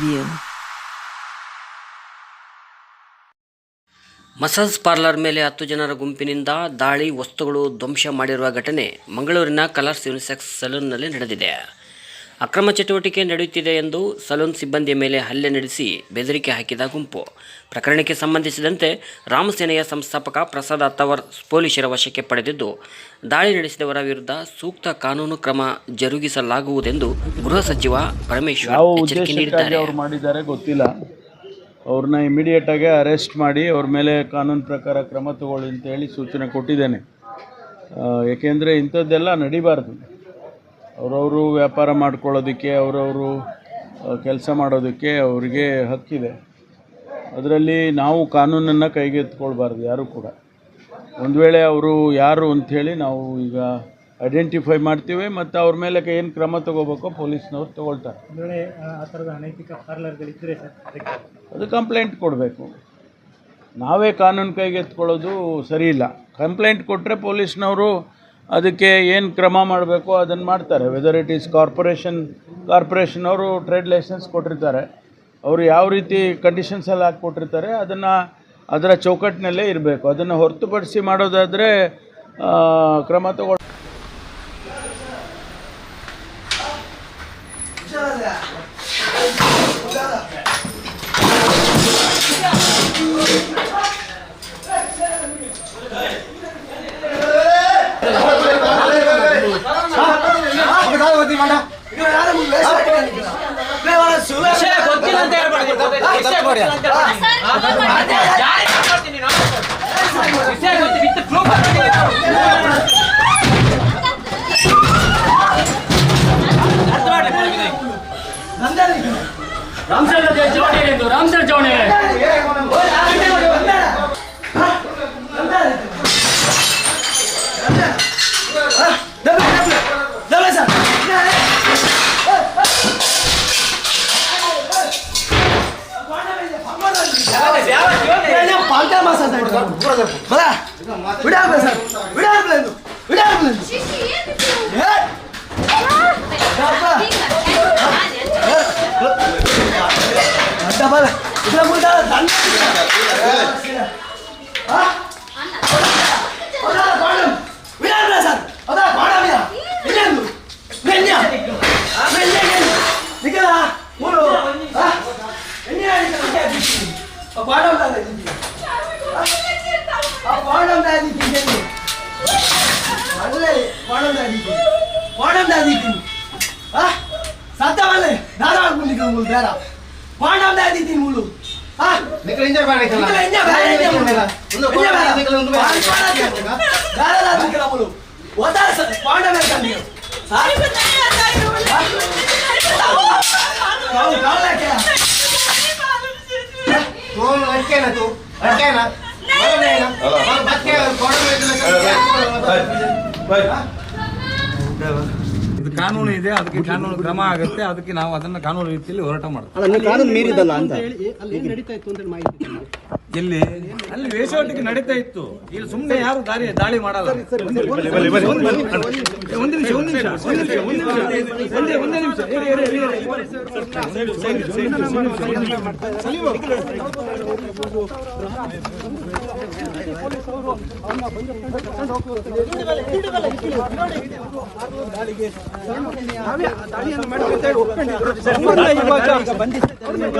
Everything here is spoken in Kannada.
Preview. ಮಸಾಜ್ ಪಾರ್ಲರ್ ಮೇಲೆ ಹತ್ತು ಜನರ ಗುಂಪಿನಿಂದ ದಾಳಿ, ವಸ್ತುಗಳು ಧ್ವಂಸ ಮಾಡಿರುವ ಘಟನೆ ಮಂಗಳೂರಿನ ಕಲರ್ಸ್ ಯುನಿಸೆಕ್ಸ್ ಸಲೂನ್ನಲ್ಲಿ ನಡೆದಿದೆ ಅಕ್ರಮ ಚಟುವಟಿಕೆ ನಡೆಯುತ್ತಿದೆ ಎಂದು ಸಲೂನ್ ಸಿಬ್ಬಂದಿಯ ಮೇಲೆ ಹಲ್ಲೆ ನಡೆಸಿ ಬೆದರಿಕೆ ಹಾಕಿದ ಗುಂಪು. ಪ್ರಕರಣಕ್ಕೆ ಸಂಬಂಧಿಸಿದಂತೆ ರಾಮಸೇನೆಯ ಸಂಸ್ಥಾಪಕ ಪ್ರಸಾದ್ ಅತ್ತವರ್ ಪೊಲೀಸರ ವಶಕ್ಕೆ ಪಡೆದಿದ್ದು ದಾಳಿ ನಡೆಸಿದವರ ವಿರುದ್ಧ ಸೂಕ್ತ ಕಾನೂನು ಕ್ರಮ ಜರುಗಿಸಲಾಗುವುದೆಂದು ಗೃಹ ಸಚಿವ ಪರಮೇಶ್ವರ್ ಎಚ್ಚರಿಕೆ ನೀಡಿದ್ದಾರೆ. ಅವ್ರು ಮಾಡಿದ್ದಾರೆ ಗೊತ್ತಿಲ್ಲ. ಅವ್ರನ್ನ ಇಮಿಡಿಯೇಟಾಗಿ ಅರೆಸ್ಟ್ ಮಾಡಿ ಅವ್ರ ಮೇಲೆ ಕಾನೂನು ಪ್ರಕಾರ ಕ್ರಮ ತಗೊಳ್ಳಿ ಅಂತ ಹೇಳಿ ಸೂಚನೆ ಕೊಟ್ಟಿದ್ದೇನೆ. ಏಕೆಂದರೆ ಇಂಥದ್ದೆಲ್ಲ ನಡಿಬಾರ್ದು. ಅವರವರು ವ್ಯಾಪಾರ ಮಾಡ್ಕೊಳ್ಳೋದಕ್ಕೆ ಅವರವರು ಕೆಲಸ ಮಾಡೋದಕ್ಕೆ ಅವರಿಗೆ ಹಕ್ಕಿದೆ. ಅದರಲ್ಲಿ ನಾವು ಕಾನೂನನ್ನು ಕೈಗೆತ್ಕೊಳ್ಬಾರ್ದು ಯಾರೂ ಕೂಡ. ಒಂದು ವೇಳೆ ಅವರು ಯಾರು ಅಂಥೇಳಿ ನಾವು ಈಗ ಐಡೆಂಟಿಫೈ ಮಾಡ್ತೀವಿ ಮತ್ತು ಅವ್ರ ಮೇಲೆ ಏನು ಕ್ರಮ ತಗೋಬೇಕೋ ಪೊಲೀಸ್ನವ್ರು ತೊಗೊಳ್ತಾರೆ. ಅದು ಕಂಪ್ಲೇಂಟ್ ಕೊಡಬೇಕು. ನಾವೇ ಕಾನೂನು ಕೈಗೆತ್ಕೊಳ್ಳೋದು ಸರಿ ಇಲ್ಲ ಕಂಪ್ಲೇಂಟ್ ಕೊಟ್ಟರೆ ಪೊಲೀಸ್ನವರು ಅದಕ್ಕೆ ಏನು ಕ್ರಮ ಮಾಡಬೇಕು ಅದನ್ನು ಮಾಡ್ತಾರೆ. Whether it is corporation corporation ಅವರು ಟ್ರೇಡ್ ಲೈಸೆನ್ಸ್ ಕೊಟ್ಟಿರ್ತಾರೆ. ಅವರು ಯಾವ ರೀತಿ ಕಂಡೀಷನ್ಸಲ್ಲಿ ಹಾಕ್ಕೊಟ್ಟಿರ್ತಾರೆ, ಅದನ್ನು ಅದರ ಚೌಕಟ್ಟಿನಲ್ಲೇ ಇರಬೇಕು. ಅದನ್ನು ಹೊರತುಪಡಿಸಿ ಮಾಡೋದಾದರೆ ಕ್ರಮ ತಗೊಳ್ಳಿ Ramachandra ಜೋಣಿ Ramachandra ಜೋಣಿ Vai lá! Cuidado, Marcelo! Cuidado, Blendo! Cuidado, Blendo! ಸತ್ತವಲ್ಲೇ Dharwad ಮುಂದಿಗೆ ಮುಳು ಬೇಡ ಪಾಂಡವ ದಾದಿದ್ದೀನಿ ಮುಳು ಇದು ಕಾನೂನು ಇದೆ ಅದಕ್ಕೆ ಕಾನೂನು ಕ್ರಮ ಆಗುತ್ತೆ ಅದಕ್ಕೆ ನಾವು ಅದನ್ನ ಕಾನೂನು ರೀತಿಯಲ್ಲಿ ಹೋರಾಟ ಮಾಡ್ತೀವಿ ಕಾನೂನು ಮೀರಿದಲ್ಲ ಅಂತ ಎಲ್ಲಿ ಅಲ್ಲಿ ವೇಷವಾಟಿಕೆ ನಡೀತಾ ಇತ್ತು ಇಲ್ಲಿ ಸುಮ್ಮನೆ ಯಾರು ದಾರಿ ದಾಳಿ ಮಾಡಲ್ಲ ಒಂದು ನಿಮಿಷ ಒಂದು ನಿಮಿಷ ಒಂದು ನಿಮಿಷ ಒಂದು ನಿಮಿಷ ಒಂದೇ ಬಂದಿದ್ದಾರೆ